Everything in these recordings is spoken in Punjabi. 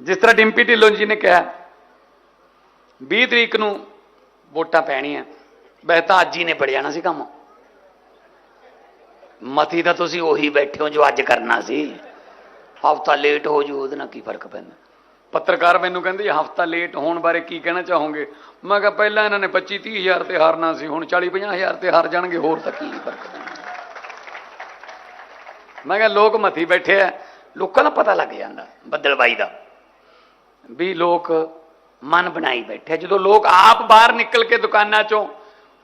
ਜਿਸ ਤਰ੍ਹਾਂ ਡਿੰਪੀ ਢਿੱਲੋਂ ਜੀ ਨੇ ਕਿਹਾ 20 ਤਰੀਕ ਨੂੰ ਵੋਟਾਂ ਪੈਣੀਆਂ। ਵੈਸੇ ਤਾਂ ਅੱਜ ਹੀ ਨੇ ਜਾਣਾ ਸੀ ਕੰਮ। ਮਤੀ ਤਾਂ ਤੁਸੀਂ ਉਹੀ ਬੈਠੇ ਹੋ ਜੋ ਅੱਜ ਕਰਨਾ ਸੀ। ਹਫਤਾ ਲੇਟ ਹੋ ਜੂ, ਉਹਦੇ ਨਾਲ ਕੀ ਫ਼ਰਕ ਪੈਂਦਾ? ਪੱਤਰਕਾਰ ਮੈਨੂੰ ਕਹਿੰਦੇ, ਹਫਤਾ ਲੇਟ ਹੋਣ ਬਾਰੇ ਕੀ ਕਹਿਣਾ ਚਾਹੋਗੇ? ਮੈਂ ਕਿਹਾ, ਪਹਿਲਾਂ ਇਹਨਾਂ ਨੇ 25 30 ਹਜ਼ਾਰ ਤੇ ਹਾਰਨਾ ਸੀ, ਹੁਣ 40 50 ਹਜ਼ਾਰ ਤੇ ਹਾਰ ਜਾਣਗੇ, ਹੋਰ ਤਾਂ ਕੀ ਫ਼ਰਕ ਪੈਂਦਾ? ਮੈਂ ਕਿਹਾ, ਲੋਕ ਮੱਥੀ ਬੈਠੇ ਆ, ਲੋਕਾਂ ਦਾ ਪਤਾ ਲੱਗ ਜਾਂਦਾ, ਬੱਦਲਬਾਈ ਦਾ। ਵੀ ਲੋਕ ਮਨ ਬਣਾਈ ਬੈਠੇ ਜਦੋਂ ਲੋਕ ਆਪ ਬਾਹਰ ਨਿਕਲ ਕੇ ਦੁਕਾਨਾਂ ਚੋਂ,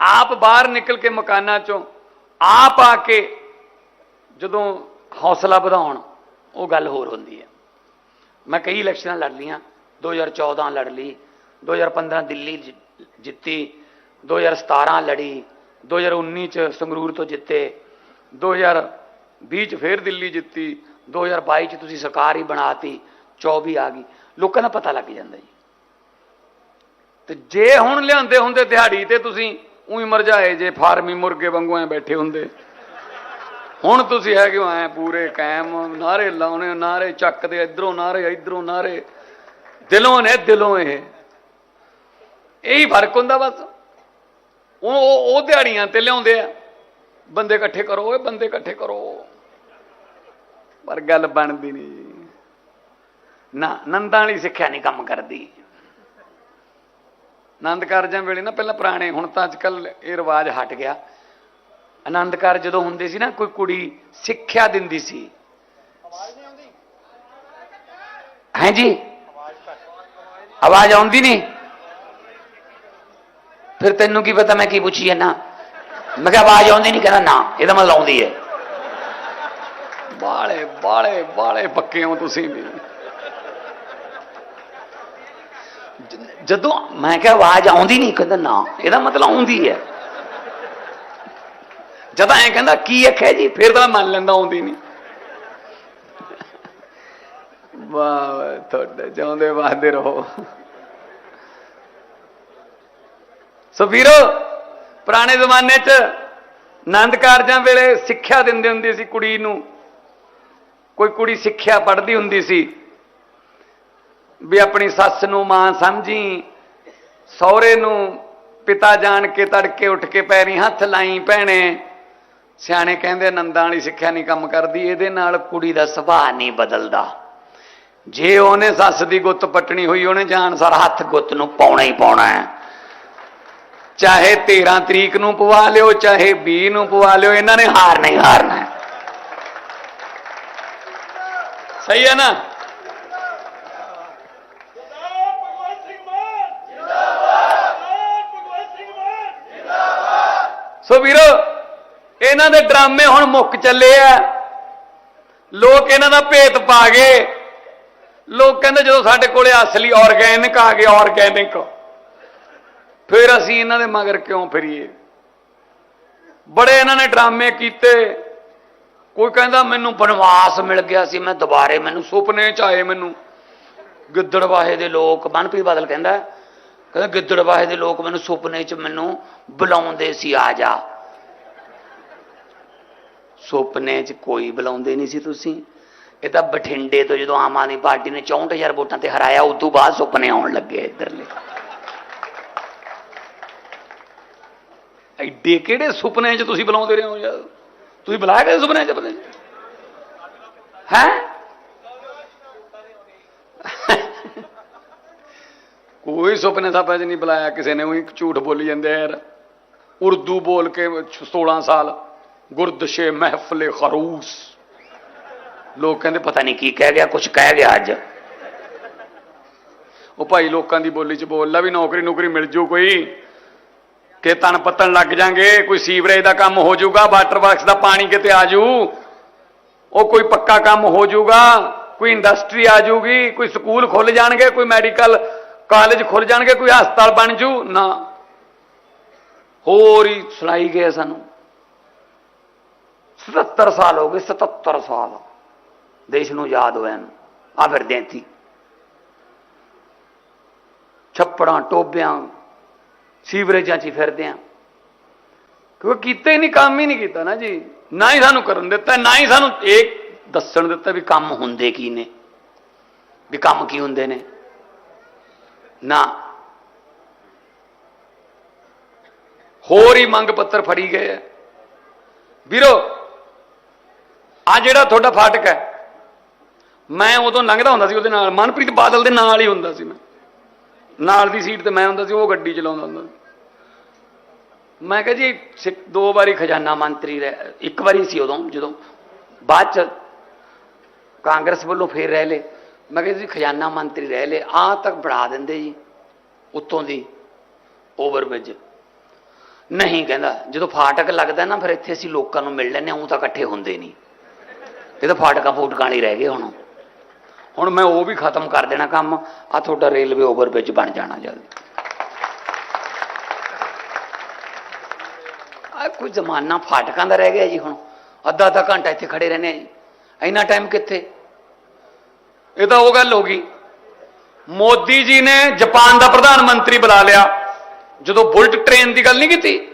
ਆਪ ਬਾਹਰ ਨਿਕਲ ਕੇ ਮਕਾਨਾਂ ਚੋਂ, ਆਪ ਆ ਕੇ ਜਦੋਂ ਹੌਸਲਾ ਵਧਾਉਣ, ਉਹ ਗੱਲ ਹੋਰ ਹੁੰਦੀ ਹੈ। ਮੈਂ ਕਈ ਇਲੈਕਸ਼ਨਾਂ ਲੜ ਲੀਆਂ 2014 ਲੜ ਲਈ 2015 ਦਿੱਲੀ ਜਿ- ਜਿੱਤੀ 2017 ਲੜੀ 2019 ਚ ਸੰਗਰੂਰ ਤੋਂ ਜਿੱਤੇ 2020 ਚ ਫੇਰ ਦਿੱਲੀ ਜਿੱਤੀ 2022 ਚ ਤੁਸੀਂ ਸਰਕਾਰ ਹੀ ਬਣਾਤੀ 24 ਆ ਗਈ। ਲੋਕਾਂ ਦਾ ਪਤਾ ਲੱਗ ਜਾਂਦਾ ਜੀ। ਤੇ ਜੇ ਹੁਣ ਲਿਆਂਦੇ ਹੁੰਦੇ ਦਿਹਾੜੀ ਤੇ ਤੁਸੀਂ ਉਹੀ ਮਰਜਾਏ ਜੇ ਫਾਰਮੀ ਮੁਰਗੇ ਵਾਂਗੂ ਐ ਬੈਠੇ ਹੁੰਦੇ। ਹੁਣ ਤੁਸੀਂ ਹੈਗੇ ਹੋ ਐ ਪੂਰੇ ਕਾਇਮ ਨਾਰੇ ਲਾਉਣੇ ਨਾਰੇ ਚੱਕਦੇ, ਇਧਰੋਂ ਨਾਰੇ ਇਧਰੋਂ ਨਾਰੇ ਦਿਲੋਂ ਨੇ, ਦਿਲੋਂ ਇਹ। ਇਹੀ ਫ਼ਰਕ ਹੁੰਦਾ ਬਸ। ਉਹ ਉਹ ਦਿਹਾੜੀਆਂ ਤੇ ਲਿਆਉਂਦੇ ਆ। ਬੰਦੇ ਇਕੱਠੇ ਕਰੋ, ਓਏ ਬੰਦੇ ਇਕੱਠੇ ਕਰੋ। ਪਰ ਗੱਲ ਬਣਦੀ ਨਹੀਂ। ਜੀ ਨਾ, ਨੰਦਾਂ ਵਾਲੀ ਸਿੱਖਿਆ ਨਹੀਂ ਕੰਮ ਕਰਦੀ। ਆਨੰਦ ਕਾਰਜਾਂ ਵੇਲੇ ਨਾ ਪਹਿਲਾਂ ਪੁਰਾਣੇ, ਹੁਣ ਤਾਂ ਅੱਜ ਕੱਲ ਇਹ ਰਿਵਾਜ ਹਟ ਗਿਆ। ਆਨੰਦ ਕਾਰਜ ਜਦੋਂ ਹੁੰਦੇ ਸੀ ਨਾ, ਕੋਈ ਕੁੜੀ ਸਿੱਖਿਆ ਦਿੰਦੀ ਸੀ। ਹੈ ਜੀ? ਆਵਾਜ਼ ਆਉਂਦੀ ਨਹੀਂ? ਫਿਰ ਤੈਨੂੰ ਕੀ ਪਤਾ ਮੈਂ ਕੀ ਪੁੱਛੀ ਹੈ ਨਾ ਮੈਂ ਕਿਹਾ ਆਵਾਜ਼ ਆਉਂਦੀ ਨਹੀਂ, ਕਹਿੰਦਾ ਨਾ ਇਹਦਾ ਮਤਲਬ ਆਉਂਦੀ ਹੈ। ਬਾਲੇ ਬਾਲੇ ਬਾਲੇ ਪੱਕੇ ਹੋ ਤੁਸੀਂ ਵੀ ਜ- ਜਦੋਂ ਮੈਂ ਕਿਹਾ ਆਵਾਜ਼ ਆਉਂਦੀ ਨਹੀਂ, ਕਹਿੰਦਾ ਨਾ, ਇਹਦਾ ਮਤਲਬ ਆਉਂਦੀ ਹੈ। ਜਦੋਂ ਐ ਕਹਿੰਦਾ, ਕੀ ਆਖਿਆ ਜੀ? ਫਿਰ ਤਾਂ ਮੰਨ ਲੈਂਦਾ, ਆਉਂਦੀ ਨਹੀਂ। ਵਾਹ, ਤੁਹਾਡੇ ਜਾਉਂਦੇ ਵਾਦੇ ਰਹੋ। ਸੋ ਵੀਰੋ, ਪੁਰਾਣੇ ਜ਼ਮਾਨੇ 'ਚ ਆਨੰਦ ਕਾਰਜਾਂ ਵੇਲੇ ਸਿੱਖਿਆ ਦਿੰਦੇ ਹੁੰਦੇ ਸੀ ਕੁੜੀ ਨੂੰ। ਕੋਈ ਕੁੜੀ ਸਿੱਖਿਆ ਪੜ੍ਹਦੀ ਹੁੰਦੀ ਸੀ। ਵੀ ਆਪਣੀ ਸੱਸ ਨੂੰ ਮਾਂ ਸਮਝੀ, ਸਹੁਰੇ ਨੂੰ ਪਿਤਾ ਜਾਣ ਕੇ ਤੜਕੇ ਉੱਠ ਕੇ ਪੈਰੀ ਹੱਥ ਲਾਈ, ਭੈਣੇ, ਸਿਆਣੇ ਕਹਿੰਦੇ ਨੰਦਾਂ ਵਾਲੀ ਸਿੱਖਿਆ ਨਹੀਂ ਕੰਮ ਕਰਦੀ, ਇਹਦੇ ਨਾਲ ਕੁੜੀ ਦਾ ਸੁਭਾਅ ਨਹੀਂ ਬਦਲਦਾ। ਜੇ ਉਹਨੇ ਸੱਸ ਦੀ ਗੁੱਤ ਪੱਟਣੀ ਹੋਈ, ਉਹਨੇ ਜਾਣ ਸਰ ਹੱਥ ਗੁੱਤ ਨੂੰ ਪਾਉਣਾ ਹੀ ਪਾਉਣਾ ਹੈ। ਚਾਹੇ 13 ਤਰੀਕ ਨੂੰ ਪਵਾ ਲਿਓ, ਚਾਹੇ 20 ਨੂੰ ਪਵਾ ਲਿਓ, ਇਹਨਾਂ ਨੇ ਹਾਰ ਨਹੀਂ ਹਾਰਨਾ ਸਹੀ ਹੈ ਨਾ ਜਿੰਦਾਬਾਦ ਭਗਵੰਤ ਸਿੰਘ ਮਾਨ ਜਿੰਦਾਬਾਦ ਭਗਵੰਤ ਸਿੰਘ ਮਾਨ ਸੋ ਵੀਰੋ, ਇਹਨਾਂ ਦੇ ਡਰਾਮੇ ਹੁਣ ਮੁੱਕ ਚੱਲੇ ਆ। ਲੋਕ ਇਹਨਾਂ ਦਾ ਭੇਤ ਪਾ ਗਏ। ਲੋਕ ਕਹਿੰਦੇ ਜਦੋਂ ਸਾਡੇ ਕੋਲੇ ਅਸਲੀ ਆਰਗੈਨਿਕ ਆ ਗਏ ਆਰਗੈਨਿਕ ਫਿਰ ਅਸੀਂ ਇਹਨਾਂ ਦੇ ਮਗਰ ਕਿਉਂ ਫਿਰੀਏ? ਬੜੇ ਇਹਨਾਂ ਨੇ ਡਰਾਮੇ ਕੀਤੇ। ਕੋਈ ਕਹਿੰਦਾ, ਮੈਨੂੰ ਬਨਵਾਸ ਮਿਲ ਗਿਆ ਸੀ, ਮੈਂ ਦੁਬਾਰੇ ਮੈਨੂੰ ਸੁਪਨੇ ਚ ਆਏ ਮੈਨੂੰ। ਗਿੱਦੜਵਾਹੇ ਦੇ ਲੋਕ, ਮਨਪ੍ਰੀਤ ਬਾਦਲ ਕਹਿੰਦਾ ਕਹਿੰਦਾ ਗਿੱਦੜਵਾਹੇ ਦੇ ਲੋਕ ਮੈਨੂੰ ਸੁਪਨੇ ਚ ਮੈਨੂੰ ਬੁਲਾਉਂਦੇ ਸੀ, ਆ ਜਾ। ਸੁਪਨੇ ਚ ਕੋਈ ਬੁਲਾਉਂਦੇ ਨਹੀਂ ਸੀ ਤੁਸੀਂ। ਇਹ ਤਾਂ ਬਠਿੰਡੇ ਤੋਂ ਜਦੋਂ ਆਮ ਆਦਮੀ ਪਾਰਟੀ ਨੇ 64000 ਵੋਟਾਂ ਤੇ ਹਰਾਇਆ, ਉਸ ਤੋਂ ਬਾਅਦ ਸੁਪਨੇ ਆਉਣ ਲੱਗੇ ਇੱਧਰਲੇ। ਐਡੇ ਕਿਹੜੇ ਸੁਪਨੇ ਚ ਤੁਸੀਂ ਬੁਲਾਉਂਦੇ ਰਹੇ ਹੋ ਯਾਰ? ਤੁਸੀਂ ਬੁਲਾਇਆ ਕਿਹੜੇ ਸੁਪਨੇ ਚ ਬੰਦੇ ਹੈ? ਕੋਈ ਸੁਪਨੇ ਸਾਪਾ ਚ ਨਹੀਂ ਬੁਲਾਇਆ ਕਿਸੇ ਨੇ, ਉਹੀ ਝੂਠ ਬੋਲੀ ਜਾਂਦੇ ਯਾਰ। ਉਰਦੂ ਬੋਲ ਕੇ 16 ਸਾਲ ਗੁਰਦਸ਼ੇ ਮਹਿਫਲੇ ਖਰੂਸ। ਲੋਕ ਕਹਿੰਦੇ ਪਤਾ ਨਹੀਂ ਕੀ ਕਹਿ ਗਿਆ ਕੁਝ ਕਹਿ ਗਿਆ ਅੱਜ। ਉਹ ਭਾਈ ਲੋਕਾਂ ਦੀ ਬੋਲੀ ਚ ਬੋਲਦਾ ਵੀ ਨੌਕਰੀ ਨੌਕਰੀ ਮਿਲ ਜੂ ਕੋਈ। ਕਿ ਤਨ ਪੱਤਣ ਲੱਗ ਜਾਾਂਗੇ, ਕੋਈ ਸੀਵਰੇਜ ਦਾ ਕੰਮ ਹੋ ਜਾਊਗਾ ਵਾਟਰ ਵਰਕਸ ਦਾ ਪਾਣੀ ਕਿਤੇ ਆ ਜੂ। ਉਹ ਕੋਈ ਪੱਕਾ ਕੰਮ ਹੋ ਜਾਊਗਾ ਕੋਈ ਇੰਡਸਟਰੀ ਆ ਜਾਊਗੀ ਕੋਈ ਸਕੂਲ ਖੁੱਲ ਜਾਣਗੇ, ਕੋਈ ਮੈਡੀਕਲ ਕਾਲਜ ਖੁੱਲ ਜਾਣਗੇ, ਕੋਈ ਹਸਪਤਾਲ ਬਣ ਜੂ? ਨਾ। ਹੋਰ ਹੀ ਸੁਣਾਈ ਗਏ ਸਾਨੂੰ। 77 ਸਾਲ ਹੋ ਗਏ 77 ਸਾਲ। ਦੇਸ਼ ਨੂੰ ਯਾਦ ਹੋਇਆ ਨੂੰ ਆ ਫਿਰਦੇ ਹਾਂ ਇੱਥੇ ਛੱਪੜਾਂ, ਟੋਬਿਆਂ, ਸੀਵਰੇਜਾਂ 'ਚ ਹੀ ਫਿਰਦੇ ਆ। ਕਿਉਂਕਿ ਕੀਤੇ ਹੀ ਨਹੀਂ, ਕੰਮ ਹੀ ਨਹੀਂ ਕੀਤਾ ਨਾ ਜੀ। ਨਾ ਹੀ ਸਾਨੂੰ ਕਰਨ ਦਿੱਤਾ, ਨਾ ਹੀ ਸਾਨੂੰ ਇਹ ਦੱਸਣ ਦਿੱਤਾ ਵੀ ਕੰਮ ਹੁੰਦੇ ਕੀ ਨੇ। ਵੀ ਕੰਮ ਕੀ ਹੁੰਦੇ ਨੇ। ਨਾ। ਹੋਰ ਹੀ ਮੰਗ ਪੱਤਰ ਫੜੀ ਗਏ ਆ ਵੀਰੋ, ਆ ਜਿਹੜਾ ਤੁਹਾਡਾ ਫਾਟਕ ਹੈ ਮੈਂ ਉਦੋਂ ਲੰਘਦਾ ਹੁੰਦਾ ਸੀ ਉਹਦੇ ਨਾਲ, ਮਨਪ੍ਰੀਤ ਬਾਦਲ ਦੇ ਨਾਲ ਹੀ ਹੁੰਦਾ ਸੀ ਮੈਂ। ਨਾਲ ਦੀ ਸੀਟ ਤੇ ਮੈਂ ਹੁੰਦਾ ਸੀ, ਉਹ ਗੱਡੀ ਚਲਾਉਂਦਾ ਹੁੰਦਾ ਸੀ। ਮੈਂ ਕਿਹਾ ਜੀ ਸਿ- ਦੋ ਵਾਰੀ ਖਜ਼ਾਨਾ ਮੰਤਰੀ ਰਹਿ, ਇੱਕ ਵਾਰੀ ਸੀ ਉਦੋਂ, ਜਦੋਂ ਬਾਅਦ ਚ ਕਾਂਗਰਸ ਵੱਲੋਂ ਫੇਰ ਰਹਿ ਲੇ ਮੈਂ ਕਿਹਾ ਜੀ ਖਜ਼ਾਨਾ ਮੰਤਰੀ ਰਹਿ ਲੇ ਆ ਤੱਕ ਬਣਾ ਦਿੰਦੇ ਜੀ, ਉੱਤੋਂ ਦੀ ਓਵਰਬ੍ਰਿਜ ਨਹੀਂ ਕਹਿੰਦਾ, ਜਦੋਂ ਫਾਟਕ ਲੱਗਦਾ ਨਾ, ਫਿਰ ਇੱਥੇ ਅਸੀਂ ਲੋਕਾਂ ਨੂੰ ਮਿਲ ਲੈਂਦੇ ਹਾਂ ਉਹ ਤਾਂ ਇਕੱਠੇ ਹੁੰਦੇ ਨਹੀਂ। ਇਹ ਤਾਂ ਫਾਟਕਾਂ ਫੂਟਕਾਂ ਵਾਲੀ ਰਹਿ ਗਏ ਹੁਣ। ਹੁਣ ਮੈਂ ਉਹ ਵੀ ਖਤਮ ਕਰ ਦੇਣਾ ਕੰਮ ਆ ਤੁਹਾਡਾ ਰੇਲਵੇ ਓਵਰਬ੍ਰਿਜ ਬਣ ਜਾਣਾ ਜਲਦੀ। ਆ ਕੋਈ ਜ਼ਮਾਨਾ ਫਾਟਕਾਂ ਦਾ ਰਹਿ ਗਿਆ ਜੀ ਹੁਣ। ਅੱਧਾ ਅੱਧਾ ਘੰਟਾ ਇੱਥੇ ਖੜੇ ਰਹਿੰਦੇ ਆ ਜੀ। ਇੰਨਾ ਟਾਈਮ ਕਿੱਥੇ? ਇਹ ਤਾਂ ਉਹ ਗੱਲ ਹੋ ਗਈ। ਮੋਦੀ ਜੀ ਨੇ ਜਾਪਾਨ ਦਾ ਪ੍ਰਧਾਨ ਮੰਤਰੀ ਬੁਲਾ ਲਿਆ। ਜਦੋਂ ਬੁਲਟ ਟ੍ਰੇਨ ਦੀ ਗੱਲ ਨਹੀਂ ਕੀਤੀ?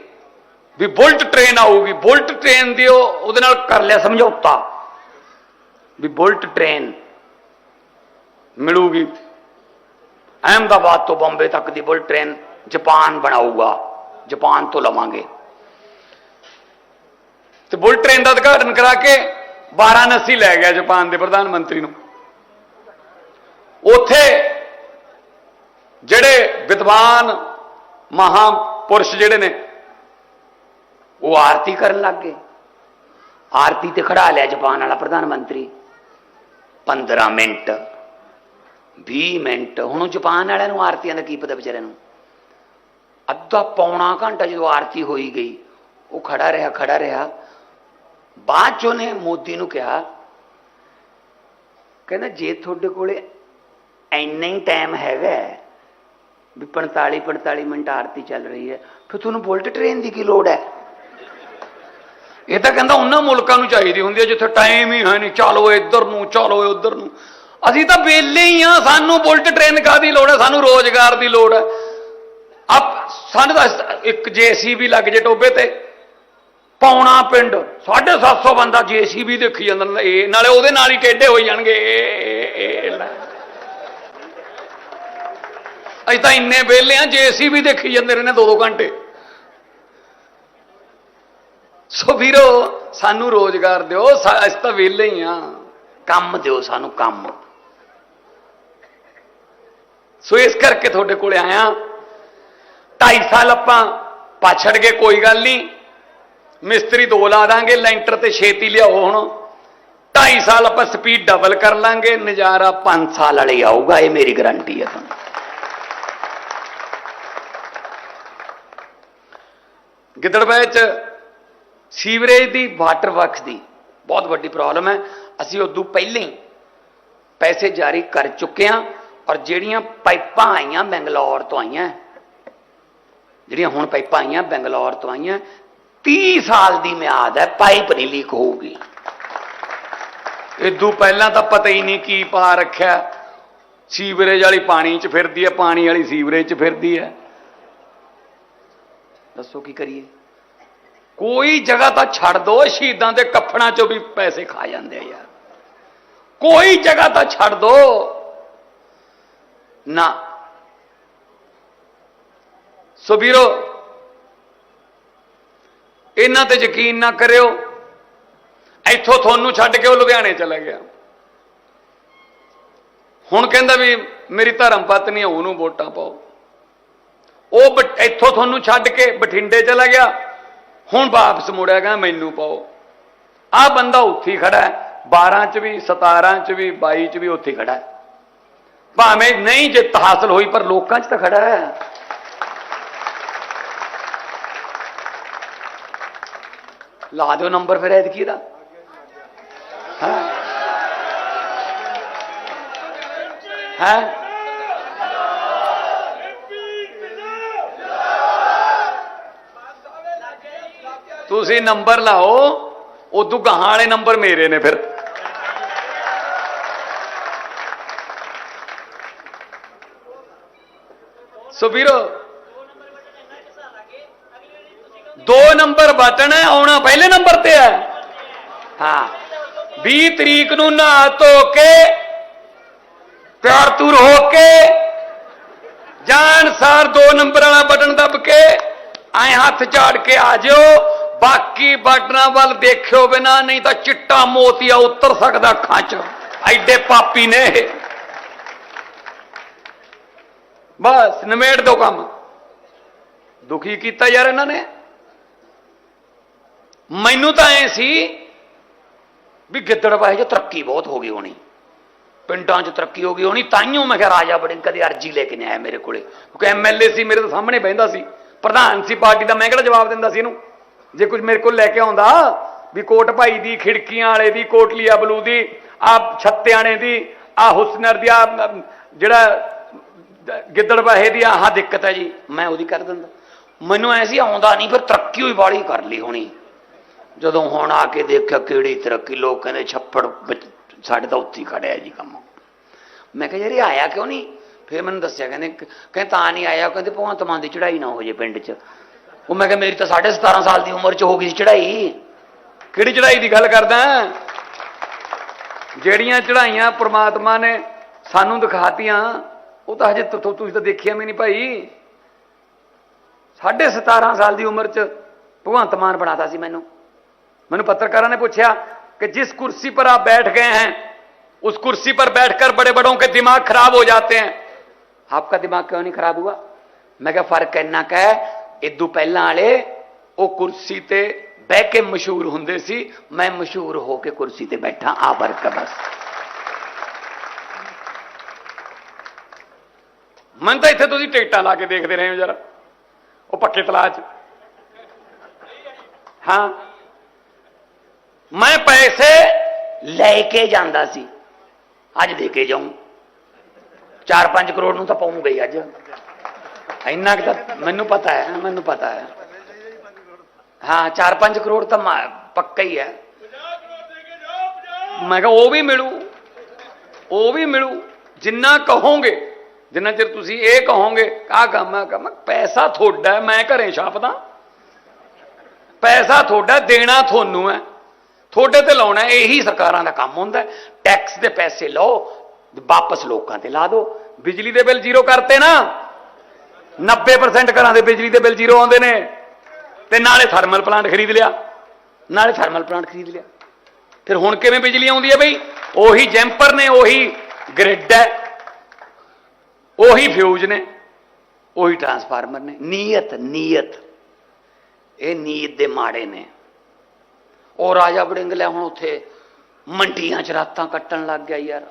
ਵੀ ਬੁਲਟ ਟ੍ਰੇਨ ਆਊਗੀ, ਬੁਲਟ ਟ੍ਰੇਨ ਦੀ ਉਹ ਉਹਦੇ ਨਾਲ ਕਰ ਲਿਆ ਸਮਝੌਤਾ। ਵੀ ਬੁਲਟ ਟ੍ਰੇਨ ਮਿਲੂਗੀ। ਅਹਿਮਦਾਬਾਦ ਤੋਂ ਬੰਬੇ ਤੱਕ ਦੀ ਬੁਲਟ ਟ੍ਰੇਨ ਜਾਪਾਨ ਬਣਾਊਗਾ। ਜਾਪਾਨ ਤੋਂ ਲਵਾਂਗੇ। ਤੇ ਬੁਲਟ ਟ੍ਰੇਨ ਦਾ ਉਦਘਾਟਨ ਕਰਾ ਕੇ ਵਾਰਾਣਸੀ ਲੈ ਗਿਆ ਜਾਪਾਨ ਦੇ ਪ੍ਰਧਾਨ ਮੰਤਰੀ ਨੂੰ। ਉੱਥੇ ਜਿਹੜੇ ਵਿਦਵਾਨ ਮਹਾਪੁਰਸ਼ ਜਿਹੜੇ ਨੇ, ਉਹ ਆਰਤੀ ਕਰਨ ਲੱਗ ਗਏ। ਆਰਤੀ ਤੇ ਖੜਾ ਲਿਆ ਜਾਪਾਨ ਵਾਲਾ ਪ੍ਰਧਾਨ ਮੰਤਰੀ। 15 ਮਿੰਟ 20 ਮਿੰਟ, ਹੁਣ ਉਹ ਜਾਪਾਨ ਵਾਲਿਆਂ ਨੂੰ ਆਰਤੀਆਂ ਦਾ ਕੀ ਪਤਾ ਵਿਚਾਰਿਆਂ ਨੂੰ? ਅੱਧਾ ਪੌਣਾ ਘੰਟਾ ਜਦੋਂ ਆਰਤੀ ਹੋਈ ਗਈ, ਉਹ ਖੜਾ ਰਿਹਾ ਖੜਾ ਰਿਹਾ। ਬਾਅਦ ਚ ਉਹਨੇ ਮੋਦੀ ਨੂੰ ਕਿਹਾ, ਕਹਿੰਦਾ ਜੇ ਤੁਹਾਡੇ ਕੋਲੇ ਇੰਨਾ ਹੀ ਟਾਈਮ ਹੈਗਾ ਵੀ 45 45 ਮਿੰਟ ਆਰਤੀ ਚੱਲ ਰਹੀ ਹੈ ਫਿਰ ਤੁਹਾਨੂੰ ਬੁਲਟ ਟ੍ਰੇਨ ਦੀ ਕੀ ਲੋੜ ਹੈ ਇਹ ਤਾਂ ਕਹਿੰਦਾ ਉਹਨਾਂ ਮੁਲਕਾਂ ਨੂੰ ਚਾਹੀਦੀ ਹੁੰਦੀ ਹੈ ਜਿੱਥੇ ਟਾਈਮ ਹੀ ਹੈ ਨਹੀਂ ਚਲੋ ਇੱਧਰ ਨੂੰ ਚਲੋ ਉੱਧਰ ਨੂੰ ਅਸੀਂ ਤਾਂ ਵਿਹਲੇ ਹੀ ਆ ਸਾਨੂੰ ਬੁਲਟ ਟ੍ਰੇਨ ਕਾਦੀ ਲੋੜ ਹੈ ਸਾਨੂੰ ਰੋਜ਼ਗਾਰ ਦੀ ਲੋੜ ਹੈ ਆਪ ਸਾਨੂੰ ਤਾਂ ਇੱਕ ਜੀਸੀਬੀ ਲੱਗ ਜੇ ਟੋਬੇ ਤੇ ਪੌਣਾ ਪਿੰਡ 750 ਬੰਦਾ ਜੀਸੀਬੀ ਦੇਖੀ ਜਾਂਦਾ ਇਹ ਨਾਲੇ ਉਹਦੇ ਨਾਲ ਹੀ ਟੇਢੇ ਹੋਈ ਜਾਣਗੇ ਅਸੀਂ ਤਾਂ ਇੰਨੇ ਵਿਹਲੇ ਆ ਵੀ ਦੇਖੀ ਜਾਂਦੇ ਰਹਿੰਦੇ ਦੋ ਦੋ ਘੰਟੇ। ਸੋ ਵੀਰੋ, ਸਾਨੂੰ ਰੋਜ਼ਗਾਰ ਦਿਓ ਅਸੀਂ ਤਾਂ ਵਿਹਲੇ ਹੀ ਆ। ਕੰਮ ਦਿਓ ਸਾਨੂੰ ਕੰਮ। ਸੋ ਇਸ ਕਰਕੇ ਤੁਹਾਡੇ ਕੋਲੇ ਆਇਆ। 2.5 ਸਾਲ ਆਪਾਂ ਪਾਛੜ ਗਏ, ਕੋਈ ਗੱਲ ਨਹੀਂ। ਮਿਸਤਰੀ ਦੋ ਲਾ ਦਾਂਗੇ, ਲੈਂਟਰ ਤੇ ਛੇਤੀ ਲਿਆਓ ਹੁਣ। 2.5 ਸਾਲ ਆਪਾਂ ਸਪੀਡ ਡਬਲ ਕਰ ਲਾਂਗੇ, ਨਜ਼ਾਰਾ 5 ਸਾਲ ਵਾਲੇ ਆਊਗਾ, ਇਹ ਮੇਰੀ ਗਾਰੰਟੀ ਹੈ ਤੁਹਾਨੂੰ। ਗਿੱਦੜਬਾਹ ਚ ਸੀਵਰੇਜ ਦੀ, ਵਾਟਰ ਵਰਕਸ ਦੀ ਬਹੁਤ ਵੱਡੀ ਪ੍ਰੋਬਲਮ ਹੈ। ਅਸੀਂ ਉਦੋਂ ਪਹਿਲਾਂ ਹੀ ਪੈਸੇ ਜਾਰੀ ਕਰ ਚੁੱਕੇ ਹਾਂ ਔਰ ਜਿਹੜੀਆਂ ਪਾਈਪਾਂ ਆਈਆਂ ਬੰਗਲੌਰ ਤੋਂ ਆਈਆਂ, ਜਿਹੜੀਆਂ ਹੁਣ ਪਾਈਪਾਂ ਆਈਆਂ ਬੰਗਲੌਰ ਤੋਂ ਆਈਆਂ 30 ਸਾਲ ਦੀ ਮਿਆਦ ਹੈ, ਪਾਈਪ ਨਹੀਂ ਲੀਕ ਹੋਊਗੀ। ਇਦੋਂ ਪਹਿਲਾਂ ਤਾਂ ਪਤਾ ਹੀ ਨਹੀਂ ਕੀ ਪਾ ਰੱਖਿਆ। ਸੀਵਰੇਜ ਵਾਲੀ ਪਾਣੀ 'ਚ ਫਿਰਦੀ ਹੈ, ਪਾਣੀ ਵਾਲੀ ਸੀਵਰੇਜ 'ਚ ਫਿਰਦੀ ਹੈ। ਦੱਸੋ ਕੀ ਕਰੀਏ? ਕੋਈ ਜਗ੍ਹਾ ਤਾਂ ਛੱਡ ਦੋ, ਸ਼ਹੀਦਾਂ ਦੇ ਕਫਨਾਂ 'ਚੋਂ ਵੀ ਪੈਸੇ ਖਾ ਜਾਂਦੇ ਆ ਯਾਰ। ਕੋਈ ਜਗ੍ਹਾ ਤਾਂ ਛੱਡ ਦੋ। ਨਾ। ਸੋ ਵੀਰੋ, ਇਹਨਾਂ ਤੇ ਯਕੀਨ ਨਾ ਕਰਿਓ। ਇੱਥੋਂ ਤੁਹਾਨੂੰ ਛੱਡ ਕੇ ਉਹ ਲੁਧਿਆਣੇ ਚਲਾ ਗਿਆ। ਹੁਣ ਕਹਿੰਦਾ ਵੀ ਮੇਰੀ ਧਰਮ ਪਤਨੀ ਉਹਨੂੰ ਵੋਟਾਂ ਪਾਓ। ਉਹ ਇੱਥੋਂ ਤੁਹਾਨੂੰ ਛੱਡ ਕੇ ਬਠਿੰਡੇ ਚਲਾ ਗਿਆ। ਹੁਣ ਵਾਪਸ ਮੁੜਿਆ ਗਿਆ, ਮੈਨੂੰ ਪਾਓ। ਆਹ ਬੰਦਾ ਉੱਥੇ ਹੀ ਖੜਾ ਹੈ। 12 ਚ ਵੀ 17 ਚ ਵੀ 22 ਚ ਵੀ ਉੱਥੇ ਖੜਾ ਹੈ। ਭਾਵੇਂ ਨਹੀਂ ਜਿੱਤ ਹਾਸਲ ਹੋਈ, ਪਰ ਲੋਕਾਂ 'ਚ ਤਾਂ ਖੜਾ ਹੈ। ਲਾ ਦਿਓ ਨੰਬਰ ਫਿਰ ਐਤਕੀ ਦਾ। ਹੈ? ਹੈ ਐਮਪੀ ਪੰਜਾਬ ਤੁਸੀਂ ਨੰਬਰ ਲਾਓ, ਉਦੋਂ ਗਾਹਾਂ ਵਾਲੇ ਨੰਬਰ ਮੇਰੇ ਨੇ ਫਿਰ। ਸੋ ਵੀਰੋ, ਦੋ ਨੰਬਰ ਬਟਨ ਹੈ ਆਉਣਾ ਪਹਿਲੇ ਨੰਬਰ ਤੇ ਹੈ। ਹਾਂ 20 ਤਰੀਕ ਨੂੰ ਨਹਾ ਧੋ ਕੇ ਪਿਆਰ ਤੂਰ ਹੋ ਕੇ, ਜਾਣ ਸਾਰ ਦੋ ਨੰਬਰ ਵਾਲਾ ਬਟਨ ਦੱਬ ਕੇ, ਐ ਹੱਥ ਝਾੜ ਕੇ ਆ ਜਿਓ। ਬਾਕੀ ਬਟਨਾਂ ਵੱਲ ਦੇਖਿਓ ਬਿਨਾ, ਨਹੀਂ ਤਾਂ ਚਿੱਟਾ ਮੋਤੀਆ ਉਤਰ ਸਕਦਾ ਅੱਖਾਂ 'ਚ। ਐਡੇ ਪਾਪੀ ਨੇ ਇਹ। ਬਸ, ਨਿਮੇੜ ਦੋ ਕੰਮ। ਦੁਖੀ ਕੀਤਾ ਯਾਰ ਇਹਨਾਂ ਨੇ। ਮੈਨੂੰ ਤਾਂ ਐ ਸੀ ਵੀ ਗਿੱਦੜਬਾਹੇ 'ਚ ਤਰੱਕੀ ਬਹੁਤ ਹੋ ਗਈ ਹੋਣੀ। ਪਿੰਡਾਂ 'ਚ ਤਰੱਕੀ ਹੋ ਗਈ ਹੋਣੀ ਤਾਈਓ ਮੈਂ ਕਿਹਾ ਰਾਜਾ ਬੜੇ ਕਦੇ ਅਰਜੀ ਲੈ ਕੇ ਨਹੀਂ ਆਇਆ ਮੇਰੇ ਕੋਲੇ। ਕਿਉਂਕਿ ਐਮਐਲਏ ਸੀ ਮੇਰੇ ਤੋਂ ਸਾਹਮਣੇ ਬਹਿੰਦਾ ਸੀ। ਪ੍ਰਧਾਨ ਸੀ ਪਾਰਟੀ ਦਾ, ਮੈਂ ਕਿਹੜਾ ਜਵਾਬ ਦਿੰਦਾ ਸੀ ਇਹਨੂੰ? ਜੇ ਕੁਝ ਮੇਰੇ ਕੋਲ ਲੈ ਕੇ ਆਉਂਦਾ, ਵੀ ਕੋਟ ਭਾਈ ਦੀ, ਖਿੜਕੀਆਂ ਵਾਲੇ ਦੀ, ਕੋਟਲੀਆ ਬਲੂ ਦੀ, ਆ ਛੱਤਿਆਣੇ ਦੀ, ਆ ਹੁਸਨਰ ਦੀ, ਆ ਜਿਹੜਾ ਗਿੱਦੜਬਾਹੇ ਦੀ, ਆਹ ਦਿੱਕਤ ਹੈ ਜੀ, ਮੈਂ ਉਹਦੀ ਕਰ ਦਿੰਦਾ। ਮੈਨੂੰ ਐ ਸੀ, ਆਉਂਦਾ ਨਹੀਂ, ਫਿਰ ਤਰੱਕੀ ਹੋਈ ਬਾੜੀ ਕਰ ਲਈ ਹੋਣੀ। ਜਦੋਂ ਹੁਣ ਆ ਕੇ ਦੇਖਿਆ ਕਿਹੜੀ ਤਰੱਕੀ, ਲੋਕ ਕਹਿੰਦੇ ਛੱਪੜ ਸਾਡੇ ਤਾਂ ਉੱਥੇ ਹੀ ਖੜਿਆ ਜੀ ਕੰਮ। ਮੈਂ ਕਿਹਾ ਯਾਰ ਇਹ ਆਇਆ ਕਿਉਂ ਨਹੀਂ? ਫਿਰ ਮੈਨੂੰ ਦੱਸਿਆ, ਕਹਿੰਦੇ ਕ- ਕਹਿੰਦੇ ਤਾਂ ਨਹੀਂ ਆਇਆ, ਕਹਿੰਦੇ ਭਗਵੰਤ ਮਾਨ ਦੀ ਚੜਾਈ ਨਾ ਹੋ ਜੇ ਪਿੰਡ 'ਚ। ਉਹ ਮੈਂ ਕਿਹਾ ਮੇਰੀ ਤਾਂ 17.5 ਸਾਲ ਦੀ ਉਮਰ 'ਚ ਹੋ ਗਈ ਸੀ ਚੜ੍ਹਾਈ ਕਿਹੜੀ ਚੜ੍ਹਾਈ ਦੀ ਗੱਲ ਕਰਦਾ ਜਿਹੜੀਆਂ ਚੜ੍ਹਾਈਆਂ ਪ੍ਰਮਾਤਮਾ ਨੇ ਸਾਨੂੰ ਦਿਖਾਤੀਆਂ ਉਹ ਤਾਂ ਹਜੇ ਤੁ- ਤੁ- ਤੁਸੀਂ ਤਾਂ ਦੇਖਿਆ ਵੀ ਨਹੀਂ ਭਾਈ 17.5 ਸਾਲ ਦੀ ਉਮਰ 'ਚ ਭਗਵੰਤ ਮਾਨ ਬਣਾਤਾ ਸੀ ਮੈਨੂੰ मैंने पत्रकारों ने पूछा कि जिस कुर्सी पर आप बैठ गए हैं उस कुर्सी पर बैठकर बड़े बड़ों के दिमाग खराब हो जाते हैं आपका दिमाग क्यों नहीं खराब हुआ मैं क्या फर्क ਇੰਨਾ ਕਾ ਹੈ ਇਦੋਂ ਪਹਿਲਾਂ ਵਾਲੇ ਉਹ ਕੁਰਸੀ ਤੇ ਬਹਿ ਕੇ ਮਸ਼ਹੂਰ ਹੁੰਦੇ ਸੀ, ਮੈਂ ਮਸ਼ਹੂਰ ਹੋ ਕੇ ਕੁਰਸੀ ਤੇ ਬੈਠਾ, ਆ ਫ਼ਰਕ ਬਸ। ਮਨ ਤਾਂ ਇੱਥੇ ਤੁਸੀਂ ਟਿਕਟਾਂ ਲਾ ਕੇ ਦੇਖਦੇ ਰਹੇ ਹੋ ਯਾਰ ਉਹ ਪੱਕੇ ਤਲਾਅ 'ਚ ਹਾਂ। ਮੈਂ ਪੈਸੇ ਲੈ ਕੇ ਜਾਂਦਾ ਸੀ, ਅੱਜ ਦੇ ਕੇ ਜਾਉਂ 4-5 ਕਰੋੜ ਨੂੰ ਤਾਂ ਪਾਉਂਗਾ ਹੀ ਅੱਜ। ਇੰਨਾ ਕਿ ਤਾਂ ਮੈਨੂੰ ਪਤਾ ਹੈ, ਮੈਨੂੰ ਪਤਾ ਹੈ। ਹਾਂ 4-5 ਕਰੋੜ ਤਾਂ ਮਾ- ਪੱਕਾ ਹੀ ਹੈ। ਮੈਂ ਕਿਹਾ, ਉਹ ਵੀ ਮਿਲੂ, ਉਹ ਵੀ ਮਿਲੂ, ਜਿੰਨਾ ਕਹੋਗੇ, ਜਿੰਨਾ ਚਿਰ ਤੁਸੀਂ ਇਹ ਕਹੋਗੇ, ਆਹ ਕੰਮ ਆ ਕੰਮ ਪੈਸਾ ਤੁਹਾਡਾ ਮੈਂ ਘਰੇ ਛਾਪਦਾ। ਪੈਸਾ ਤੁਹਾਡਾ ਦੇਣਾ ਤੁਹਾਨੂੰ ਹੈ। ਤੁਹਾਡੇ ਤੇ ਲਾਉਣਾ ਇਹੀ ਸਰਕਾਰਾਂ ਦਾ ਕੰਮ ਹੁੰਦਾ ਟੈਕਸ ਦੇ ਪੈਸੇ ਲਓ, ਵਾਪਸ ਲੋਕਾਂ ਤੇ ਲਾ ਦਿਓ। ਬਿਜਲੀ ਦੇ ਬਿੱਲ ਜ਼ੀਰੋ ਕਰਤੇ ਨਾ। 90% ਘਰਾਂ ਦੇ ਬਿਜਲੀ ਦੇ ਬਿੱਲ ਜ਼ੀਰੋ ਆਉਂਦੇ ਨੇ। ਤੇ ਨਾਲੇ ਥਰਮਲ ਪਲਾਂਟ ਖਰੀਦ ਲਿਆ। ਨਾਲੇ ਥਰਮਲ ਪਲਾਂਟ ਖਰੀਦ ਲਿਆ। ਫਿਰ ਹੁਣ ਕਿਵੇਂ ਬਿਜਲੀ ਆਉਂਦੀ ਹੈ ਬਈ? ਉਹੀ ਜੈਂਪਰ ਨੇ, ਉਹੀ ਗ੍ਰਿਡ ਹੈ। ਉਹੀ ਫਿਊਜ਼ ਨੇ। ਉਹੀ ਟਰਾਂਸਫਾਰਮਰ ਨੇ। ਨੀਅਤ ਨੀਅਤ। ਇਹ ਨੀਅਤ ਦੇ ਮਾੜੇ ਨੇ। ਉਹ ਰਾਜਾ ਵੜਿੰਗ ਲੈ ਹੁਣ ਉੱਥੇ ਮੰਡੀਆਂ 'ਚ ਰਾਤਾਂ ਕੱਟਣ ਲੱਗ ਗਿਆ ਯਾਰ।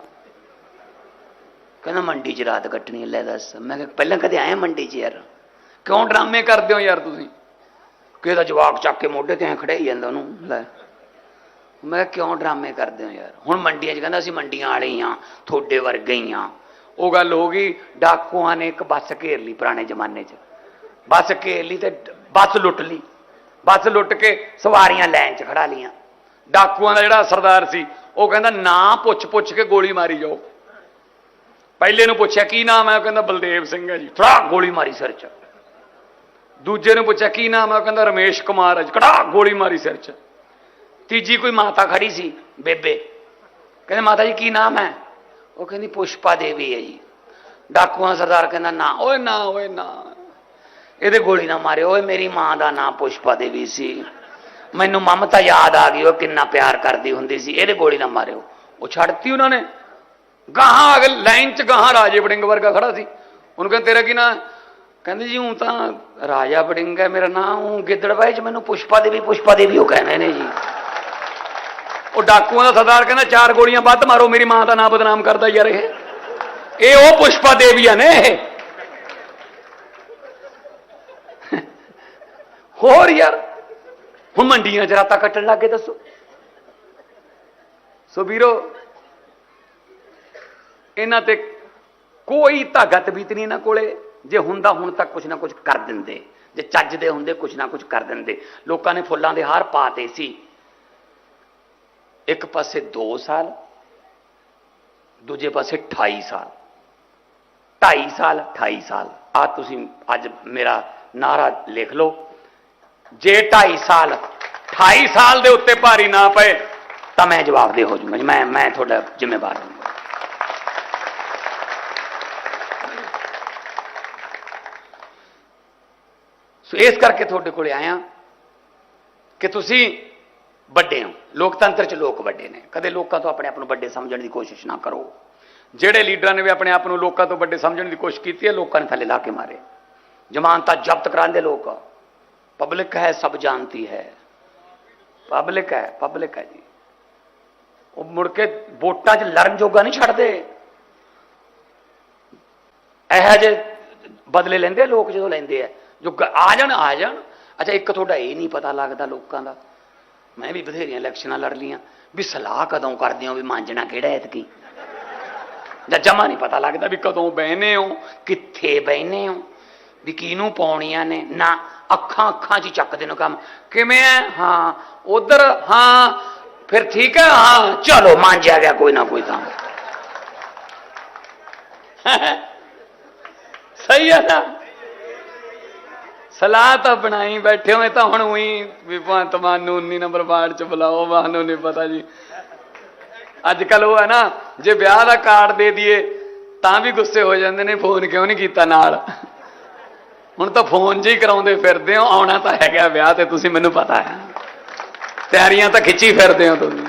ਕਹਿੰਦਾ ਮੰਡੀ 'ਚ ਰਾਤ ਕੱਟਣੀ ਲੈ ਦੱਸ। ਮੈਂ ਕਿਹਾ ਪਹਿਲਾਂ ਕਦੇ ਆਏ ਮੰਡੀ 'ਚ ਯਾਰ? ਕਿਉਂ ਡਰਾਮੇ ਕਰਦੇ ਹੋ ਯਾਰ ਤੁਸੀਂ? ਕਿਸੇ ਦਾ ਜਵਾਕ ਚੱਕ ਕੇ ਮੋਢੇ ਤੇ ਐ ਖੜੇ ਹੀ ਜਾਂਦਾ ਉਹਨੂੰ, ਲੈ। ਮੈਂ ਕਿਹਾ ਕਿਉਂ ਡਰਾਮੇ ਕਰਦੇ ਹੋ ਯਾਰ? ਹੁਣ ਮੰਡੀਆਂ 'ਚ ਕਹਿੰਦਾ ਅਸੀਂ ਮੰਡੀਆਂ ਵਾਲੇ ਹੀ ਆ, ਤੁਹਾਡੇ ਵਰਗੇ ਹੀ ਆ। ਉਹ ਗੱਲ ਹੋ ਗਈ, ਡਾਕੂਆਂ ਨੇ ਇੱਕ ਬੱਸ ਘੇਰ ਲਈ ਪੁਰਾਣੇ ਜ਼ਮਾਨੇ 'ਚ। ਬੱਸ ਘੇਰ ਲਈ ਤੇ ਬੱਸ ਲੁੱਟ ਲਈ। ਬੱਸ ਲੁੱਟ ਕੇ ਸਵਾਰੀਆਂ ਲਾਈਨ 'ਚ ਖੜਾ ਲੀਆਂ ਡਾਕੂਆਂ ਦਾ ਜਿਹੜਾ ਸਰਦਾਰ ਸੀ, ਉਹ ਕਹਿੰਦਾ ਨਾ ਪੁੱਛ ਪੁੱਛ ਕੇ ਗੋਲੀ ਮਾਰੀ ਜਾਓ। ਪਹਿਲੇ ਨੂੰ ਪੁੱਛਿਆ, ਕੀ ਨਾਮ ਹੈ? ਉਹ ਕਹਿੰਦਾ ਬਲਦੇਵ ਸਿੰਘ ਹੈ ਜੀ। ਥੜਾ ਗੋਲੀ ਮਾਰੀ ਸਿਰ 'ਚ। ਦੂਜੇ ਨੂੰ ਪੁੱਛਿਆ, ਕੀ ਨਾਮ ਹੈ? ਉਹ ਕਹਿੰਦਾ ਰਮੇਸ਼ ਕੁਮਾਰ ਹੈ ਜੀ। ਕੜਾ ਗੋਲੀ ਮਾਰੀ ਸਿਰ 'ਚ। ਤੀਜੀ ਕੋਈ ਮਾਤਾ ਖੜੀ ਸੀ, ਬੇਬੇ। ਕਹਿੰਦੇ, ਮਾਤਾ ਜੀ, ਕੀ ਨਾਮ ਹੈ? ਉਹ ਕਹਿੰਦੀ, ਪੁਸ਼ਪਾ ਦੇਵੀ ਹੈ ਜੀ। ਡਾਕੂਆਂ ਸਰਦਾਰ ਕਹਿੰਦਾ, ਨਾ, ਓਏ ਨਾ ਓਏ, ਨਾ। ਇਹਦੇ ਗੋਲੀ ਨਾ ਮਾਰਿਓ। ਓਏ, ਮੇਰੀ ਮਾਂ ਦਾ ਨਾਂ ਪੁਸ਼ਪਾ ਦੇਵੀ ਸੀ। ਮੈਨੂੰ ਮਮਤਾ ਯਾਦ ਆ ਗਈ, ਉਹ ਕਿੰਨਾ ਪਿਆਰ ਕਰਦੀ ਹੁੰਦੀ ਸੀ। ਇਹਦੇ ਗੋਲੀ ਨਾ ਮਾਰਿਓ। ਉਹ ਛੱਡਤੀ ਉਹਨਾਂ ਨੇ। ਗਾਹਾਂ ਅਗਲ ਲਾਈਨ ਚ ਗਾਹਾਂ ਰਾਜੇ ਵੜਿੰਗ ਵਰਗਾ ਖੜਾ ਸੀ। ਉਹਨੂੰ ਕਹਿੰਦੇ, ਤੇਰਾ ਕੀ ਨਾਂ ਕਹਿੰਦੇ ਜੀ ਹੂੰ ਤਾਂ ਰਾਜਾ ਵੜਿੰਗ ਹੈ, ਮੇਰਾ ਨਾਂ ਹੂੰ ਗਿੱਦੜਬਾਈ ਚ ਮੈਨੂੰ ਪੁਸ਼ਪਾ ਦੇਵੀ ਪੁਸ਼ਪਾ ਦੇਵੀ ਉਹ ਕਹਿੰਦੇ ਨੇ ਜੀ। ਉਹ ਡਾਕੂਆਂ ਦਾ ਸਰਦਾਰ ਕਹਿੰਦਾ, ਚਾਰ ਗੋਲੀਆਂ ਵੱਧ ਮਾਰੋ, ਮੇਰੀ ਮਾਂ ਦਾ ਨਾਂ ਬਦਨਾਮ ਕਰਦਾ ਯਾਰ ਇਹ। ਇਹ ਉਹ ਪੁਸ਼ਪਾ ਦੇਵੀਆਂ ਨੇ ਇਹ। ਹੋਰ ਯਾਰ, ਹੁਣ ਮੰਡੀਆਂ 'ਚ ਰਾਤਾਂ ਕੱਟਣ ਲੱਗੇ ਦੱਸੋ। ਸੋ ਵੀਰੋ ਇਹਨਾਂ ਤੇ ਕੋਈ ਤਾਕਤ ਵੀ ਨਹੀਂ ਇਹਨਾਂ ਕੋਲੇ। ਜੇ ਹੁੰਦਾ, ਹੁਣ ਤੱਕ ਕੁਛ ਨਾ ਕੁਛ ਕਰ ਦਿੰਦੇ। ਜੇ ਚੱਜ ਦੇ ਹੁੰਦੇ, ਕੁਛ ਨਾ ਕੁਛ ਕਰ ਦਿੰਦੇ। ਲੋਕਾਂ ਨੇ ਫੁੱਲਾਂ ਦੇ ਹਾਰ ਪਾਤੇ ਸੀ। ਇੱਕ ਪਾਸੇ 2 ਸਾਲ, ਦੂਜੇ ਪਾਸੇ 28 ਸਾਲ। 2.5 ਸਾਲ 28 ਸਾਲ। ਆ ਤੁਸੀਂ ਅੱਜ ਮੇਰਾ ਨਾਰਾ ਲਿਖ ਲਓ। ਜੇ 2.5 ਸਾਲ 28 ਸਾਲ ਦੇ ਉੱਤੇ ਭਾਰੀ ਨਾ ਪਏ, ਤਾਂ ਮੈਂ ਜਵਾਬਦੇਹ ਹੋ ਜਾਊਂਗਾ ਜੀ। ਮੈਂ ਮੈਂ ਤੁਹਾਡਾ ਜ਼ਿੰਮੇਵਾਰ ਹਾਂ। ਸੋ ਇਸ ਕਰਕੇ ਤੁਹਾਡੇ ਕੋਲੇ ਆਇਆ ਕਿ ਤੁਸੀਂ ਵੱਡੇ ਹੋ। ਲੋਕਤੰਤਰ 'ਚ ਲੋਕ ਵੱਡੇ ਨੇ। ਕਦੇ ਲੋਕਾਂ ਤੋਂ ਆਪਣੇ ਆਪ ਨੂੰ ਵੱਡੇ ਸਮਝਣ ਦੀ ਕੋਸ਼ਿਸ਼ ਨਾ ਕਰੋ। ਜਿਹੜੇ ਲੀਡਰਾਂ ਨੇ ਵੀ ਆਪਣੇ ਆਪ ਨੂੰ ਲੋਕਾਂ ਤੋਂ ਵੱਡੇ ਸਮਝਣ ਦੀ ਕੋਸ਼ਿਸ਼ ਕੀਤੀ ਹੈ, ਲੋਕਾਂ ਨੇ ਥੱਲੇ ਲਾ ਕੇ ਮਾਰੇ। ਜ਼ਮਾਨਤਾਂ ਜ਼ਬਤ ਕਰਾਉਂਦੇ ਲੋਕ। ਪਬਲਿਕ ਹੈ, ਸਭ ਜਾਣਤੀ ਹੈ। ਪਬਲਿਕ ਹੈ ਪਬਲਿਕ ਹੈ ਜੀ। ਉਹ ਮੁੜ ਕੇ ਵੋਟਾਂ 'ਚ ਲੜਨ ਜੋਗਾ ਨਹੀਂ ਛੱਡਦੇ। ਇਹੋ ਜਿਹੇ ਬਦਲੇ ਲੈਂਦੇ ਲੋਕ ਜਦੋਂ ਲੈਂਦੇ ਆ। ਜੋ ਆ ਜਾਣ ਆ ਜਾਣ। ਅੱਛਾ, ਇੱਕ ਤੁਹਾਡਾ ਇਹ ਨਹੀਂ ਪਤਾ ਲੱਗਦਾ ਲੋਕਾਂ ਦਾ। ਮੈਂ ਵੀ ਬਥੇਰੀਆਂ ਇਲੈਕਸ਼ਨਾਂ ਲੜ ਲੀਆਂ ਵੀ ਸਲਾਹ ਕਦੋਂ ਕਰਦੇ ਹੋ ਵੀ ਮਾਂਜਣਾ ਕਿਹੜਾ ਐਤਕੀ? ਜਾਂ ਜਮਾ ਨਹੀਂ ਪਤਾ ਲੱਗਦਾ ਵੀ ਕਦੋਂ ਬਹਿਨੇ ਹੋ, ਕਿੱਥੇ ਬਹਿਨੇ ਹੋ। ਵੀ ਕਿਹਨੂੰ ਪਾਉਣੀਆਂ ਨੇ? ਨਾ, ਅੱਖਾਂ ਅੱਖਾਂ 'ਚ ਚੱਕਦੇ ਨੇ ਕੰਮ। ਕਿਵੇਂ ਹੈ ਹਾਂ, ਉਧਰ, ਹਾਂ, ਫਿਰ ਠੀਕ ਹੈ ਹਾਂ, ਚਲੋ, ਮਾਂਜਿਆ ਗਿਆ ਕੋਈ ਨਾ ਕੋਈ ਤਾਂ। ਸਹੀ ਹੈ ਨਾ? ਸਲਾਹ ਤਾਂ ਬਣਾਈ, ਬੈਠੇ ਹੋਏ ਤਾਂ ਹੁਣ ਉਹੀ ਵੀ ਭਗਵੰਤ ਮਾਨ ਨੂੰ 19 ਨੰਬਰ ਵਾਰਡ ਚ ਬੁਲਾਓ, ਮਾਨੂੰ ਨਹੀਂ ਪਤਾ ਜੀ। ਅੱਜ ਕੱਲ ਉਹ ਹੈ ਨਾ, ਜੇ ਵਿਆਹ ਦਾ ਕਾਰਡ ਦੇ ਦਈਏ, ਤਾਂ ਵੀ ਗੁੱਸੇ ਹੋ ਜਾਂਦੇ ਨੇ, ਫੋਨ ਕਿਉਂ ਨਹੀਂ ਕੀਤਾ ਨਾਲ? ਹੁਣ ਤਾਂ ਫੋਨ ਜੀ ਕਰਾਉਂਦੇ ਫਿਰਦੇ ਹੋ, ਆਉਣਾ ਤਾਂ ਹੈਗਾ ਵਿਆਹ ਤੇ, ਤੁਸੀਂ ਮੈਨੂੰ ਪਤਾ ਹੈ। ਤਿਆਰੀਆਂ ਤਾਂ ਖਿੱਚੀ ਫਿਰਦੇ ਹੋ ਤੁਸੀਂ।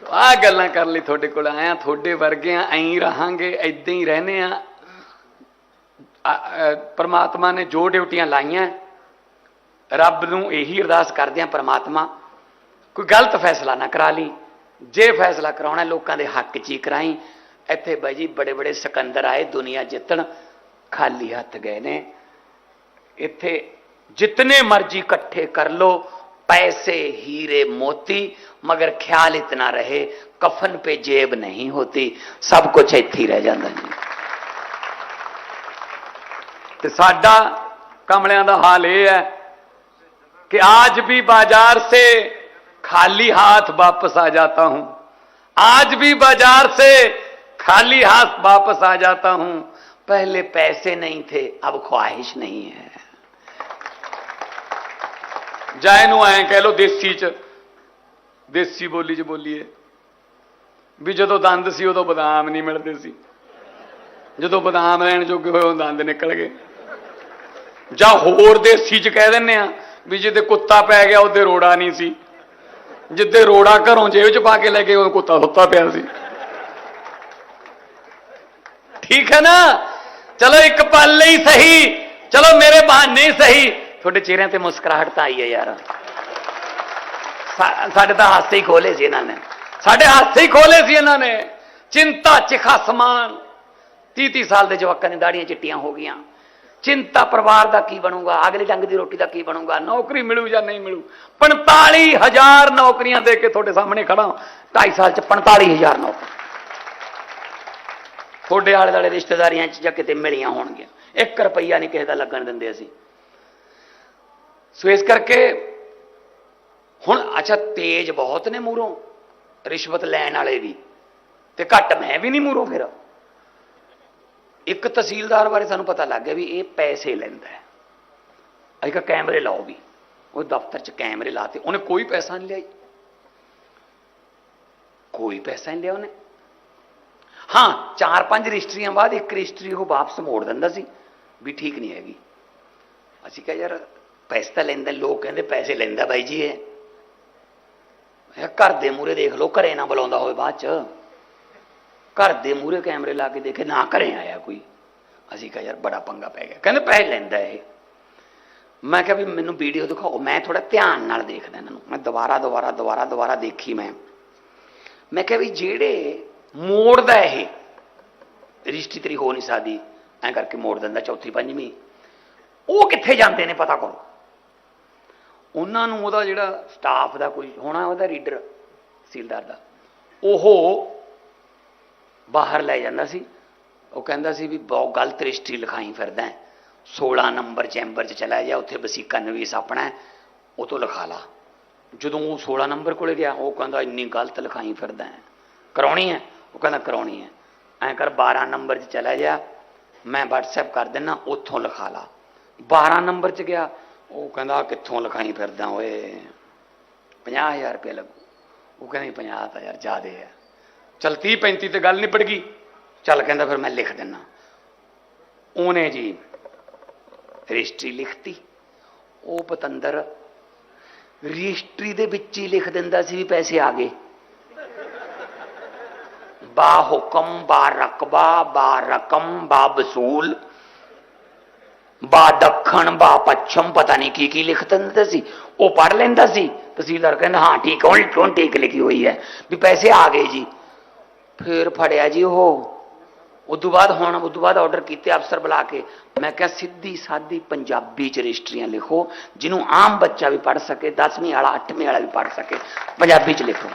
ਸੋ ਆਹ ਗੱਲਾਂ ਕਰਨ ਲਈ ਤੁਹਾਡੇ ਕੋਲ, ਆਇਆ ਤੁਹਾਡੇ ਵਰਗੇ ਆ, ਐਂ ਰਹਾਂਗੇ ਐਦਾਂ ਹੀ ਰਹਨੇ ਆ। ਪਰਮਾਤਮਾ ਨੇ ਜੋ ਡਿਊਟੀਆਂ ਲਾਈਆਂ ਰੱਬ ਨੂੰ ਇਹੀ ਅਰਦਾਸ ਕਰਦੇ ਆ ਪਰਮਾਤਮਾ ਕੋਈ ਗਲਤ ਫੈਸਲਾ ਨਾ ਕਰਾ ਲਈ ਜੇ ਫੈਸਲਾ ਕਰਾਉਣਾ ਲੋਕਾਂ ਦੇ ਹੱਕ 'ਚ ਹੀ ਕਰਾਈ ਇੱਥੇ ਬਾਈ ਜੀ ਬੜੇ ਬੜੇ ਸਿਕੰਦਰ ਆਏ ਦੁਨੀਆ ਜਿੱਤਣ ਖਾਲੀ ਹੱਥ ਗਏ ਨੇ ਇੱਥੇ ਜਿਤਨੇ ਮਰਜੀ ਇਕੱਠੇ ਕਰ ਲੋ पैसे हीरे मोती मगर ख्याल इतना रहे कफन पे जेब नहीं होती सब कुछ ਇੱਥੇ ਹੀ ਰਹਿ ਜਾਂਦਾ ਜੀ ਤੇ ਸਾਡਾ ਕਮਲਿਆਂ ਦਾ ਹਾਲ ਇਹ ਹੈ कि आज भी बाजार से खाली हाथ वापस आ जाता हूं आज भी बाजार से खाली हाथ वापस आ जाता हूं पहले पैसे नहीं थे अब ख्वाहिश नहीं है ਜਾਂ ਇਹਨੂੰ ਐਂ ਕਹਿ ਲੋ ਦੇਸੀ ਚ ਦੇਸੀ ਬੋਲੀ ਚ ਬੋਲੀਏ ਵੀ ਜਦੋਂ ਦੰਦ ਸੀ ਉਦੋਂ ਬਦਾਮ ਨਹੀਂ ਮਿਲਦੇ ਸੀ ਜਦੋਂ ਬਦਾਮ ਲੈਣ ਜੋਗੇ ਹੋਏ ਉਹ ਦੰਦ ਨਿਕਲ ਗਏ ਜਾਂ ਹੋਰ ਦੇਸੀ ਚ ਕਹਿ ਦਿੰਨੇ ਆ ਵੀ ਜਿੱਦੇ ਕੁੱਤਾ ਪੈ ਗਿਆ ਉਹਦੇ ਰੋੜਾ ਨਹੀਂ ਸੀ। ਜਿੱਦੇ ਰੋੜਾ ਘਰੋਂ ਜੇਬ ਚ ਪਾ ਕੇ ਲੈ ਗਏ ਉਹ ਕੁੱਤਾ ਸੁੱਤਾ ਪਿਆ ਸੀ। ਠੀਕ ਹੈ ਨਾ? ਚਲੋ ਇੱਕ ਪਲ ਲਈ ਸਹੀ। ਚਲੋ ਮੇਰੇ ਬਹਾਨੇ ਹੀ ਸਹੀ। ਤੁਹਾਡੇ ਚਿਹਰਿਆਂ ਤੇ ਮੁਸਕਰਾਹਟ ਤਾਂ ਆਈ ਹੈ ਯਾਰ। ਸਾਡੇ ਤਾਂ ਹਾਸੇ ਹੀ ਖੋਲੇ ਸੀ ਇਹਨਾਂ ਨੇ। ਸਾਡੇ ਹਾਸੇ ਹੀ ਖੋਲੇ ਸੀ ਇਹਨਾਂ ਨੇ। ਚਿੰਤਾ ਚਿਖਾ ਸਮਾਨ 30 30 ਸਾਲ ਦੇ ਜਵਾਕਾਂ ਨੇ ਦਾੜੀਆਂ ਚਿੱਟੀਆਂ ਹੋ ਗਈਆਂ। ਚਿੰਤਾ ਪਰਿਵਾਰ ਦਾ ਕੀ ਬਣੂਗਾ? ਅਗਲੇ ਡੰਗ ਦੀ ਰੋਟੀ ਦਾ ਕੀ ਬਣੂਗਾ? ਨੌਕਰੀ ਮਿਲੂ ਜਾਂ ਨਹੀਂ ਮਿਲੂ? 45000 ਨੌਕਰੀਆਂ ਦੇ ਕੇ ਤੁਹਾਡੇ ਸਾਹਮਣੇ ਖੜਾ 2.5 ਸਾਲ ਚ 45000 ਨੌਕਰੀ ਤੁਹਾਡੇ ਆਲੇ ਦੁਆਲੇ ਰਿਸ਼ਤੇਦਾਰੀਆਂ ਚ ਜਾਂ ਕਿਤੇ ਮਿਲੀਆਂ ਹੋਣਗੀਆਂ। 1 ਰੁਪਈਆ ਨਹੀਂ ਕਿਸੇ ਦਾ ਲੱਗਣ ਦਿੰਦੇ ਅਸੀਂ। ਸੋ ਇਸ ਕਰਕੇ ਹੁਣ, ਅੱਛਾ, ਤੇਜ ਬਹੁਤ ਨੇ ਮੂਰੋਂ ਰਿਸ਼ਵਤ ਲੈਣ ਵਾਲੇ ਵੀ। ਤੇ ਘੱਟ ਮੈਂ ਵੀ ਨਹੀਂ ਮੂਰੋਂ ਫਿਰ। ਇੱਕ ਤਹਿਸੀਲਦਾਰ ਬਾਰੇ ਸਾਨੂੰ ਪਤਾ ਲੱਗ ਗਿਆ ਵੀ ਇਹ ਪੈਸੇ ਲੈਂਦਾ ਹੈ। ਅਸੀਂ ਕਿਹਾ ਕੈਮਰੇ ਲਾਓ ਵੀ। ਉਹ ਦਫ਼ਤਰ 'ਚ ਕੈਮਰੇ ਲਾਤੇ। ਉਹਨੇ ਕੋਈ ਪੈਸਾ ਨਹੀਂ ਲਿਆ ਕੋਈ ਪੈਸਾ ਨਹੀਂ ਲਿਆ ਉਹਨੇ। ਹਾਂ, ਚਾਰ ਪੰਜ ਰਜਿਸਟਰੀਆਂ ਬਾਅਦ ਇੱਕ ਰਜਿਸਟਰੀ ਉਹ ਵਾਪਸ ਮੋੜ ਦਿੰਦਾ ਸੀ ਵੀ ਠੀਕ ਨਹੀਂ ਹੈਗੀ। ਅਸੀਂ ਕਿਹਾ, ਯਾਰ, ਪੈਸਾ ਤਾਂ ਲੈਂਦਾ, ਲੋਕ ਕਹਿੰਦੇ ਪੈਸੇ ਲੈਂਦਾ ਬਾਈ ਜੀ ਇਹ। ਘਰ ਦੇ ਮੂਰੇ ਦੇਖ ਲਓ, ਘਰੇ ਨਾ ਬੁਲਾਉਂਦਾ ਹੋਵੇ ਬਾਅਦ ਚ। ਘਰ ਦੇ ਮੂਹਰੇ ਕੈਮਰੇ ਲਾ ਕੇ ਦੇਖੇ, ਨਾ ਘਰੇ ਆਇਆ ਕੋਈ। ਅਸੀਂ ਕਿਹਾ, ਯਾਰ, ਬੜਾ ਪੰਗਾ ਪੈ ਗਿਆ। ਕਹਿੰਦੇ, ਪੈਸੇ ਲੈਂਦਾ ਇਹ। ਮੈਂ ਕਿਹਾ, ਵੀ ਮੈਨੂੰ ਵੀਡੀਓ ਦਿਖਾਓ, ਮੈਂ ਥੋੜਾ ਧਿਆਨ ਨਾਲ ਦੇਖਦਾ ਇਹਨਾਂ ਨੂੰ। ਮੈਂ ਦੁਬਾਰਾ ਦੁਬਾਰਾ ਦੁਬਾਰਾ ਦੁਬਾਰਾ ਦੇਖੀ ਮੈਂ। ਮੈਂ ਕਿਹਾ, ਵੀ ਜਿਹੜੇ ਮੋੜਦਾ ਇਹ ਰਜਿਸਟਰੀ ਤੇਰੀ ਹੋ ਨਹੀਂ ਸਕਦੀ। ਐਂ ਕਰਕੇ ਮੋੜ ਦਿੰਦਾ ਚੌਥੀ, ਪੰਜਵੀਂ। ਉਹ ਕਿੱਥੇ ਜਾਂਦੇ ਨੇ ਪਤਾ ਕਰੋ। ਉਹਨਾਂ ਨੂੰ ਉਹਦਾ ਜਿਹੜਾ ਸਟਾਫ ਦਾ ਕੋਈ ਹੋਣਾ, ਉਹਦਾ ਰੀਡਰ ਤਹਿਸੀਲਦਾਰ ਦਾ, ਉਹ ਬਾਹਰ ਲੈ ਜਾਂਦਾ ਸੀ। ਉਹ ਕਹਿੰਦਾ ਸੀ ਵੀ ਬਹੁਤ ਗਲਤ ਰਜਿਸਟਰੀ ਲਿਖਾਈ ਫਿਰਦਾ ਹੈ। 16 ਨੰਬਰ ਚੈਂਬਰ 'ਚ ਚਲਾ ਜਾ, ਉੱਥੇ ਵਸੀਕਾ ਨਵੀਸ ਆਪਣਾ ਉਹ ਤੋਂ ਲਿਖਾ ਲਾ। ਜਦੋਂ ਉਹ 16 ਨੰਬਰ ਕੋਲੇ ਗਿਆ, ਉਹ ਕਹਿੰਦਾ ਇੰਨੀ ਗਲਤ ਲਿਖਾਈ ਫਿਰਦਾ ਹੈ। ਕਰਾਉਣੀ ਹੈ? ਉਹ ਕਹਿੰਦਾ ਕਰਾਉਣੀ ਹੈ। ਐਂ ਕਰ 12 ਨੰਬਰ 'ਚ ਚਲਾ ਜਾ, ਮੈਂ WhatsApp ਕਰ ਦਿੰਨਾ, ਉੱਥੋਂ ਲਿਖਾ ਲਾ। 12 ਨੰਬਰ 'ਚ ਗਿਆ, ਉਹ ਕਹਿੰਦਾ ਕਿੱਥੋਂ ਲਿਖਾਈ ਫਿਰਦਾ ਓਏ? 50000 ਰੁਪਏ ਲੱਗੂ। ਉਹ ਕਹਿੰਦਾ 50 ਤਾਂ ਯਾਰ ਜ਼ਿਆਦੇ ਹੈ। ਚਲ 30 35 ਤੇ ਗੱਲ ਨਿਪਟ ਗਈ। ਚੱਲ ਕਹਿੰਦਾ ਫਿਰ ਮੈਂ ਲਿਖ ਦਿੰਨਾ। ਉਹਨੇ ਜੀ ਰਜਿਸਟਰੀ ਲਿਖਤੀ। ਉਹ ਪਤੰਦਰ ਰਜਿਸਟਰੀ ਦੇ ਵਿੱਚ ਹੀ ਲਿਖ ਦਿੰਦਾ ਸੀ ਵੀ ਪੈਸੇ ਆ ਗਏ। ਬਾ ਹੁਕਮ, ਬਾ ਰਕਬਾ, ਬਾ ਰਕਮ, ਬਾ ਵਸੂਲ, ਬਾ ਦੱਖਣ, ਬਾ ਪੱਛਮ, ਪਤਾ ਨਹੀਂ ਕੀ ਕੀ ਲਿਖ ਦਿੰਦਾ ਸੀ। ਉਹ ਪੜ ਲੈਂਦਾ ਸੀ। ਤਹਿਸੀਲਦਾਰ ਕਹਿੰਦਾ, ਹਾਂ, ਠੀਕ, ਹੁਣ ਹੁਣ ਠੀਕ ਲਿਖੀ ਹੋਈ ਹੈ ਵੀ ਪੈਸੇ ਆ ਗਏ ਜੀ। ਫੇਰ ਫੜਿਆ ਜੀ ਉਹ। ਉਦੋਂ ਬਾਅਦ ਹੁਣ, ਉਦੋਂ ਬਾਅਦ ਆਰਡਰ ਕੀਤੇ ਅਫਸਰ ਬੁਲਾ ਕੇ। ਮੈਂ ਕਿਹਾ ਸਿੱਧੀ ਸਾਦੀ ਪੰਜਾਬੀ ਚ ਰਜਿਸਟਰੀਆਂ ਲਿਖੋ, ਜਿਹਨੂੰ ਆਮ ਬੱਚਾ ਵੀ ਪੜ੍ਹ ਸਕੇ 10ਵੀਂ ਵਾਲਾ 8ਵੀਂ ਵਾਲਾ ਵੀ ਪੜ੍ਹ ਸਕੇ। ਪੰਜਾਬੀ ਚ ਲਿਖੋ।